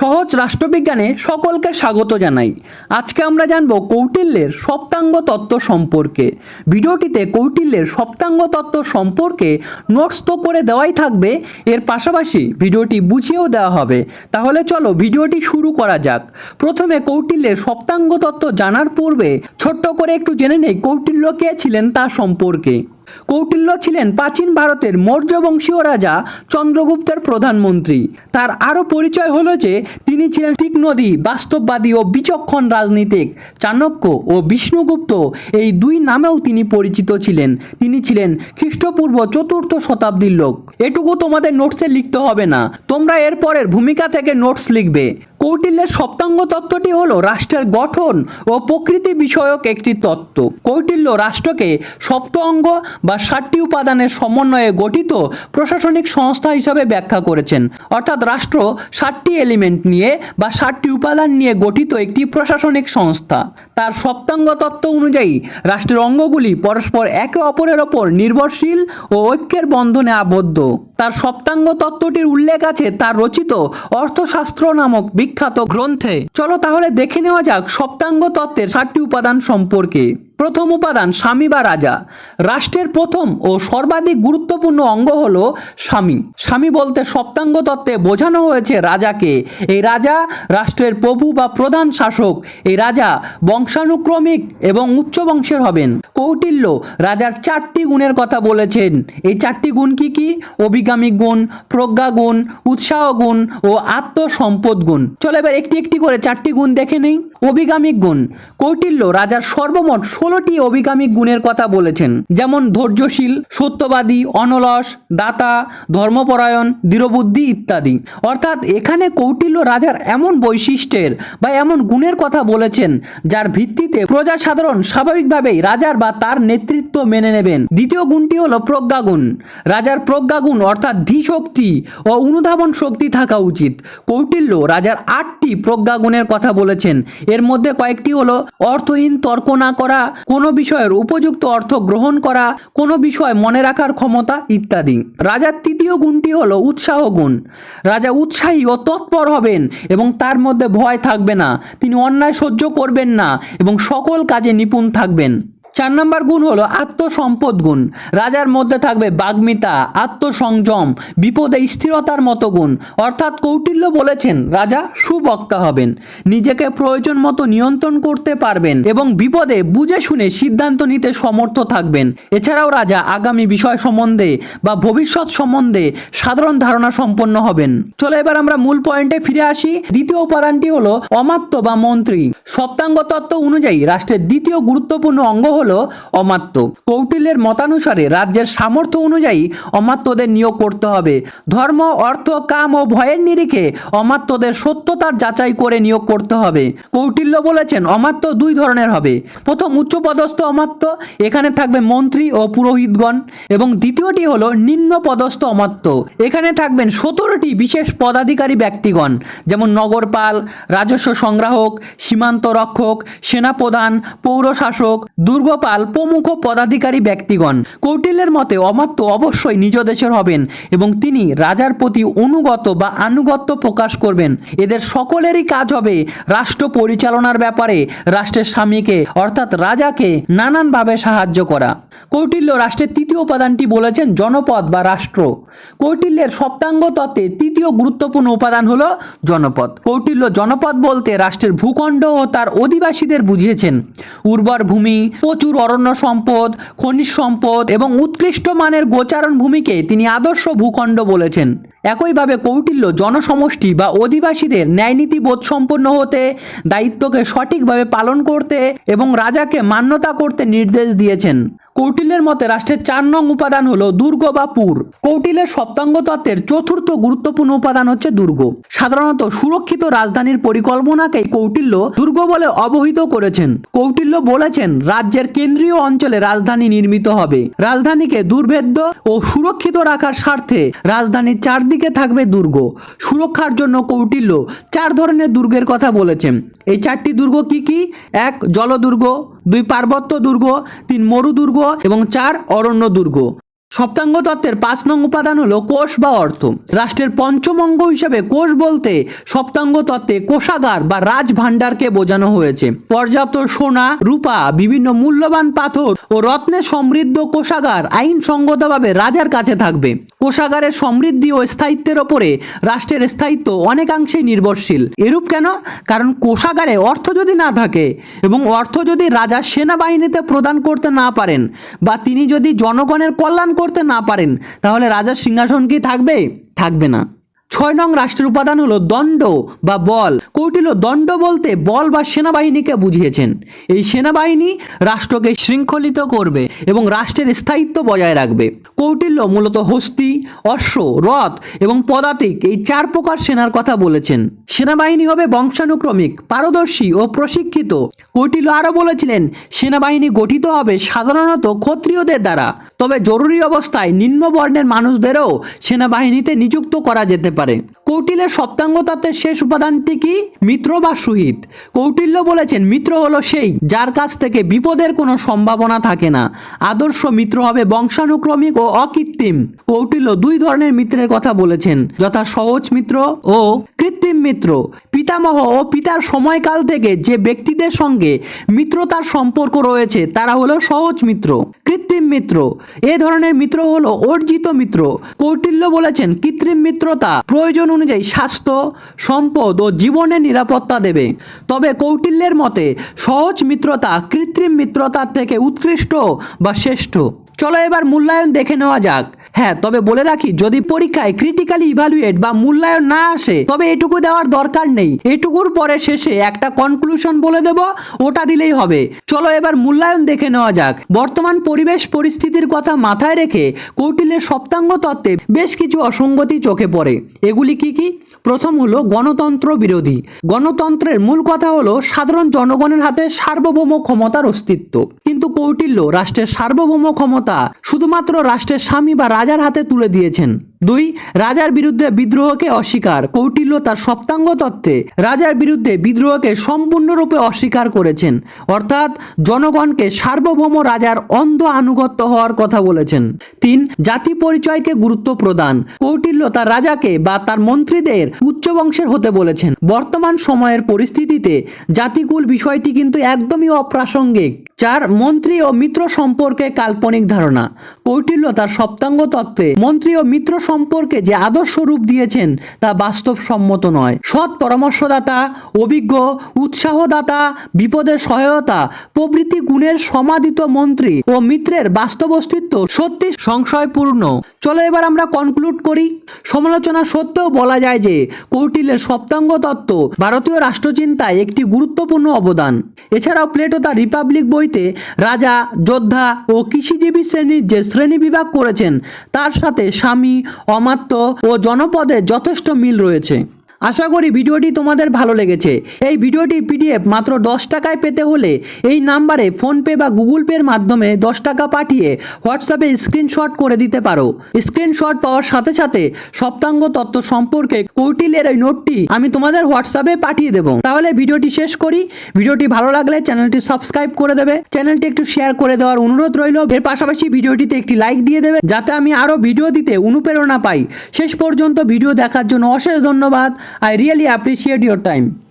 সহজ রাষ্ট্রবিজ্ঞানে সকলকে স্বাগত জানাই। আজকে আমরা জানব কৌটিল্যের সপ্তাঙ্গ তত্ত্ব সম্পর্কে। ভিডিওটিতে কৌটিল্যের সপ্তাঙ্গ তত্ত্ব সম্পর্কে নোটস তো করে দেওয়াই থাকবে। এর পাশাপাশি ভিডিওটি বুঝিয়েও দেওয়া হবে। তাহলে চলো ভিডিওটি শুরু করা যাক। প্রথমে কৌটিল্যের সপ্তাঙ্গ তত্ত্ব জানার পূর্বে ছোট্ট করে একটু জেনে নেই কৌটিল্য কে ছিলেন তা সম্পর্কে। কৌটিল্য ছিলেন প্রাচীন ভারতের মৌর্য বংশীয় রাজা চন্দ্রগুপ্তের প্রধানমন্ত্রী। তার আরও পরিচয় হলো যে, তিনি ছিলেন তীক্ষ্ণদী, বাস্তববাদী ও বিচক্ষণ রাজনীতিক। চাণক্য ও বিষ্ণুগুপ্ত এই দুই নামেও তিনি পরিচিত ছিলেন। তিনি ছিলেন খ্রিস্টপূর্ব চতুর্থ শতাব্দীর লোক। এটুকু তোমাদের নোটসে লিখতে হবে না। তোমরা এরপরের ভূমিকা থেকে নোটস লিখবে। কৌটিল্যের সপ্তাঙ্গ তত্ত্বটি হলো রাষ্ট্রের গঠন ও প্রকৃতি বিষয়ক একটি তত্ত্ব। কৌটিল্য রাষ্ট্রকে সপ্ত অঙ্গ বা ষাটটি উপাদানের সমন্বয়ে গঠিত প্রশাসনিক সংস্থা হিসাবে ব্যাখ্যা করেছেন। অর্থাৎ রাষ্ট্র ষাটটি এলিমেন্ট নিয়ে বা ষাটটি উপাদান নিয়ে গঠিত একটি প্রশাসনিক সংস্থা। তার সপ্তাঙ্গ তত্ত্ব অনুযায়ী রাষ্ট্রের অঙ্গগুলি পরস্পর একে অপরের ওপর নির্ভরশীল ও ঐক্যের বন্ধনে আবদ্ধ। তার সপ্তাঙ্গ তত্ত্বটির উল্লেখ আছে, তার রচিত অর্থশাস্ত্র নামক বিখ্যাত গ্রন্থে। চলো তাহলে দেখে নেওয়া যাক সপ্তাঙ্গ তত্ত্বের সাতটি উপাদান সম্পর্কে। প্রথম উপাদান স্বামী বা রাজা। রাষ্ট্রের প্রথম ও সর্বাধিক গুরুত্বপূর্ণ অঙ্গ হল স্বামী। স্বামী বলতে সপ্তাঙ্গ তত্ত্বে বোঝানো হয়েছে রাজাকে। এই রাজা রাষ্ট্রের প্রভু বা প্রধান শাসক। এই রাজা বংশানুক্রমিক এবং উচ্চ বংশের হবেন। কৌটিল্য রাজার চারটি গুণের কথা বলেছেন। এই চারটি গুণ কি কি? অভিগামিক গুণ, প্রজ্ঞা গুণ, উৎসাহ গুণ ও আত্মসম্পদ গুণ। চলো এবার একটি একটি করে চারটি গুণ দেখে নেই। অভিগামিক গুণ। কৌটিল্য রাজার সর্বমোট ষোলোটি অভিগামিক গুণের কথা বলেছেন। যেমন ধৈর্যশীল, সত্যবাদী, অনলস, দাতা, ধর্মপরায়ণ, দৃঢ়বুদ্ধি ইত্যাদি। অর্থাৎ এখানে কৌটিল্য রাজার এমন বৈশিষ্ট্যের বা এমন গুণের কথা বলেছেন, যার ভিত্তিতে প্রজা সাধারণ স্বাভাবিকভাবেই রাজার বা তার নেতৃত্ব মেনে নেবেন। দ্বিতীয় গুণটি হলো প্রজ্ঞাগুণ। রাজার প্রজ্ঞাগুণ অর্থাৎ ধীশক্তি ও অনুধাবন শক্তি থাকা উচিত। কৌটিল্য রাজার আটটি প্রজ্ঞাগুণের কথা বলেছেন। এর মধ্যে কয়েকটি হলো অর্থহীন তর্ক না করা, কোনো বিষয়ের উপযুক্ত অর্থ গ্রহণ করা, কোনো বিষয় মনে রাখার ক্ষমতা ইত্যাদি। রাজার তৃতীয় গুণটি হলো উৎসাহ গুণ। রাজা উৎসাহী ও তৎপর হবেন এবং তার মধ্যে ভয় থাকবে না। তিনি অন্যায় সহ্য করবেন না এবং সকল কাজে নিপুণ থাকবেন। চার নম্বর গুণ হলো আত্মসম্পদ গুণ। রাজার মধ্যে থাকবে বাগ্মিতা, আত্মসংযম, বিপদে স্থিরতার মতো গুণ। অর্থাৎ কৌটিল্য বলেছেন, রাজা সুবক্তা হবেন। নিজেকে প্রয়োজন মতো নিয়ন্ত্রণ করতে পারবেন এবং বিপদে বুঝে শুনে সিদ্ধান্ত নিতে সমর্থ থাকবেন। এছাড়াও রাজা আগামী বিষয় সম্বন্ধে বা ভবিষ্যৎ সম্বন্ধে সাধারণ ধারণা সম্পন্ন হবেন। চলো এবার আমরা মূল পয়েন্টে ফিরে আসি। দ্বিতীয় উপাদানটি হলো অমাত্য বা মন্ত্রী। সপ্তাঙ্গ তত্ত্ব অনুযায়ী রাষ্ট্রের দ্বিতীয় গুরুত্বপূর্ণ অঙ্গ হলো অমাত্য। কৌটিল্যের মতানুসারে রাজ্যের সামর্থ্য অনুযায়ী অমাত্যদের নিয়োগ করতে হবে। ধর্ম, অর্থ, কাম ও ভয়ের নিরিখে অমাত্যদের সত্যতার যাচাই করে নিয়োগ করতে হবে। কৌটিল্য বলেছেন, অমাত্য দুই ধরনের হবে। প্রথম, উচ্চপদস্থ অমাত্য, এখানে থাকবে মন্ত্রী ও পুরোহিতগণ। এবং দ্বিতীয়টি হলো নিম্ন পদস্থ অমাত্য, এখানে থাকবেন সতেরোটি বিশেষ পদাধিকারী ব্যক্তিগণ, যেমন নগরপাল, রাজস্ব সংগ্রাহক সীমান্ত রক্ষক সেনাপ্রধান, পৌরশাসক দুর্গপাল প্রমুখ পদাধিকারী ব্যক্তিগণ। কৌটিল্যের মতে অমাত্য অবশ্যই নিজ দেশের হবেন এবং তিনি রাজার প্রতি অনুগত বা আনুগত্য প্রকাশ করবেন। এদের সকলেরই কাজ হবে রাষ্ট্র পরিচালনার ব্যাপারে রাষ্ট্রের স্বামীকে অর্থাৎ রাজাকে নানানভাবে সাহায্য করা। কৌটিল্য রাষ্ট্রের তৃতীয় উপাদানটি বলেছেন জনপদ বা রাষ্ট্র। কৌটিল্যের সপ্তাঙ্গ তত্ত্বে তৃতীয় গুরুত্বপূর্ণ উপাদান হলো জনপদ। কৌটিল্য জনপদ বলতে রাষ্ট্রের ভূখণ্ড ও তার অধিবাসীদের বুঝিয়েছেন। উর্বর ভূমি, প্রচুর অরণ্য সম্পদ, খনিজ সম্পদ এবং উৎকৃষ্ট মানের গোচারণ ভূমিকে তিনি আদর্শ ভূখণ্ড বলেছেন। একইভাবে কৌটিল্য জনসমষ্টি বা অধিবাসীদের ন্যায়নীতি বোধ সম্পন্ন হতে, দায়িত্বকে সঠিকভাবে পালন করতে এবং রাজাকে মান্যতা করতে নির্দেশ দিয়েছেন। কৌটিল্যের মতে রাষ্ট্রের চার নং উপাদান হলো দুর্গ বা পুর। কৌটিল্যের সপ্তাঙ্গ তত্ত্বের চতুর্থ গুরুত্বপূর্ণ উপাদান হচ্ছে দুর্গ। সাধারণত সুরক্ষিত রাজধানীর পরিকল্পনাকেই কৌটিল্য দুর্গ বলে অবহিত করেছেন। কৌটিল্য বলেছেন রাজ্যের কেন্দ্রীয় অঞ্চলে রাজধানী নির্মিত হবে। রাজধানীকে দুর্ভেদ্য ও সুরক্ষিত রাখার স্বার্থে রাজধানীর চারদিকে থাকবে দুর্গ। সুরক্ষার জন্য কৌটিল্য চার ধরনের দুর্গের কথা বলেছেন। এই চারটি দুর্গ কি কি? এক, জলদুর্গ, দুই, পার্বত্য দুর্গ, তিন মরু দুর্গ এবং চার, অরণ্য দুর্গ। সপ্তাঙ্গ তত্ত্বের পাঁচ নং উপাদান হলো কোষ বা অর্থ। রাষ্ট্রের পঞ্চম অঙ্গ হিসেবে কোষ বলতে সপ্তাঙ্গ তত্ত্বে কোষাগার বা রাজ ভাণ্ডারকে বোঝানো হয়েছে। পর্যাপ্ত সোনা, রূপা, বিভিন্ন মূল্যবান পাথর ও রত্নে সমৃদ্ধ কোষাগার আইনসঙ্গতভাবে রাজার কাছে থাকবে। কোষাগারের সমৃদ্ধি ও স্থায়িত্বের ওপরে রাষ্ট্রের স্থায়িত্ব অনেকাংশে নির্ভরশীল। এরূপ কেন? কারণ কোষাগারে অর্থ যদি না থাকে এবং অর্থ যদি রাজা সেনাবাহিনীতে প্রদান করতে না পারেন বা তিনি যদি জনগণের কল্যাণ করতে না পারেন তাহলে রাজার সিংহাসন কি থাকবে? থাকবে না। ছয় নং রাষ্ট্রের উপাদান হলো দণ্ড বা বল। কৌটিল্য দণ্ড বলতে বল বা সেনাবাহিনীকে বুঝিয়েছেন। এই সেনাবাহিনী রাষ্ট্রকে শৃঙ্খলিত করবে এবং রাষ্ট্রের স্থায়িত্ব বজায় রাখবে। কৌটিল্য মূলত হস্তি, অশ্ব, রথ এবং পদাতিক এই চার প্রকার সেনার কথা বলেছেন। সেনাবাহিনী হবে বংশানুক্রমিক, পারদর্শী ও প্রশিক্ষিত। কৌটিল্য আরও বলেছিলেন, সেনাবাহিনী গঠিত হবে সাধারণত ক্ষত্রিয়দের দ্বারা। তবে জরুরি অবস্থায় নিম্ন বর্ণের মানুষদেরও সেনাবাহিনীতে নিযুক্ত করা যেতে পারে। কৌটিল্যের সপ্তাঙ্গ তত্ত্বের শেষ উপাদানটি কি? মিত্র বা সুহিত? কৌটিল্য বলেছেন মিত্র হলো সেই, যার কাছ থেকে বিপদের কোনো সম্ভাবনা থাকে না। আদর্শ মিত্র হবে বংশানুক্রমিক ও অকৃত্রিম। কৌটিল্য দুই ধরনের মিত্রের কথা বলেছেন, যথা সহজ মিত্র ও কৃত্রিম মিত্র। পিতামহ ও পিতার সময়কাল থেকে যে ব্যক্তিদের সঙ্গে মিত্রতার সম্পর্ক রয়েছে, তারা হলো সহজ মিত্র, কৃত্রিম মিত্র। এ ধরনের মিত্র হলো অর্জিত মিত্র। কৌটিল্য বলেছেন কৃত্রিম মিত্রতা প্রয়োজন অনুযায়ী স্বাস্থ্য, সম্পদ ও জীবনের নিরাপত্তা দেবে। তবে কৌটিল্যের মতে, সহজ মিত্রতা, কৃত্রিম মিত্রতার থেকে উৎকৃষ্ট বা শ্রেষ্ঠ। চলো এবার মূল্যায়ন দেখে নেওয়া যাক। হ্যাঁ তবে বলে রাখি, যদি পরীক্ষায় ক্রিটিক্যালি ইভালুয়েট বা মূল্যায়ন না আসে, তবে এটুকু দেওয়ার দরকার নেই। এটুকুর পরে শেষে একটা কনক্লুশন বলে দেব, ওটা দিলেই হবে। চলো এবার মূল্যায়ন দেখে নেওয়া যাক। বর্তমান পরিবেশ পরিস্থিতির কথা মাথায় রেখে কৌটিল্যের সপ্তাঙ্গ তত্ত্বে বেশ কিছু অসঙ্গতি চোখে পড়ে। এগুলি কি কি? প্রথম হলো গণতন্ত্র বিরোধী। গণতন্ত্রের মূল কথা হলো সাধারণ জনগণের হাতে সার্বভৌম ক্ষমতার অস্তিত্ব। কিন্তু কৌটিল্য রাষ্ট্রের সার্বভৌম ক্ষমতা শুধুমাত্র রাষ্ট্রের স্বামী বা রাজার হাতে তুলে দিয়েছেন। দুই, রাজার বিরুদ্ধে বিদ্রোহকে অস্বীকার। কৌটিল্য তার সপ্তাঙ্গ তত্ত্বে রাজার বিরুদ্ধে বিদ্রোহকে সম্পূর্ণরূপে অস্বীকার করেছেন। অর্থাৎ জনগণকে সার্বভৌম রাজার অন্ধ আনুগত্য হওয়ার কথা বলেছেন। তিন, জাতি পরিচয়কে গুরুত্ব প্রদান। কৌটিল্য তার রাজাকে বা তার মন্ত্রীদের উচ্চ বংশের হতে বলেছেন। বর্তমান সময়ের পরিস্থিতিতে জাতিকুল বিষয়টি কিন্তু একদমই অপ্রাসঙ্গিক। চার, মন্ত্রী ও মিত্র সম্পর্কে কাল্পনিক ধারণা। কৌটিল্য তার সপ্তাঙ্গ তত্ত্বে মন্ত্রী ও মিত্র সম্পর্কে যে আদর্শ রূপ দিয়েছেন তা বাস্তবসম্মত নয়। সৎ পরামর্শদাতা, অভিজ্ঞ, উৎসাহদাতা, বিপদের সহায়তা, প্রভৃতি গুণের সমাদিত মন্ত্রী ও মিত্রের বাস্তব অস্তিত্ব সত্যি সংশয়পূর্ণ। চলো এবার আমরা কনক্লুড করি। সমালোচনা সত্ত্বেও বলা যায় যে কৌটিল্যের সপ্তাঙ্গ তত্ত্ব ভারতীয় রাষ্ট্রচিন্তায় একটি গুরুত্বপূর্ণ অবদান। এছাড়াও প্লেটো তার রিপাবলিক বইতে রাজা, যোদ্ধা ও কৃষিজীবী শ্রেণির যে শ্রেণি বিভাগ করেছেন। তার সাথে স্বামী অমাত্য ও জনপদের যথেষ্ট মিল রয়েছে। আশা করি ভিডিওটি তোমাদের ভালো লেগেছে। এই ভিডিওটির পিডিএফ মাত্র দশ টাকায় পেতে হলে এই নাম্বারে ফোনপে বা গুগল পের মাধ্যমে দশ টাকা পাঠিয়ে হোয়াটসঅ্যাপে স্ক্রিনশট করে দিতে পারো। স্ক্রিনশট পাওয়ার সাথে সাথে সপ্তাঙ্গ তত্ত্ব সম্পর্কে কৌটিলের এই নোটটি আমি তোমাদের হোয়াটসঅ্যাপে পাঠিয়ে দেবো। তাহলে ভিডিওটি শেষ করি। ভিডিওটি ভালো লাগলে চ্যানেলটি সাবস্ক্রাইব করে দেবে। চ্যানেলটি একটু শেয়ার করে দেওয়ার অনুরোধ রইল। এর পাশাপাশি ভিডিওটিতে একটি লাইক দিয়ে দেবে যাতে আমি আরও ভিডিও দিতে অনুপ্রেরণা পাই। শেষ পর্যন্ত ভিডিও দেখার জন্য অশেষ ধন্যবাদ। I really appreciate your time.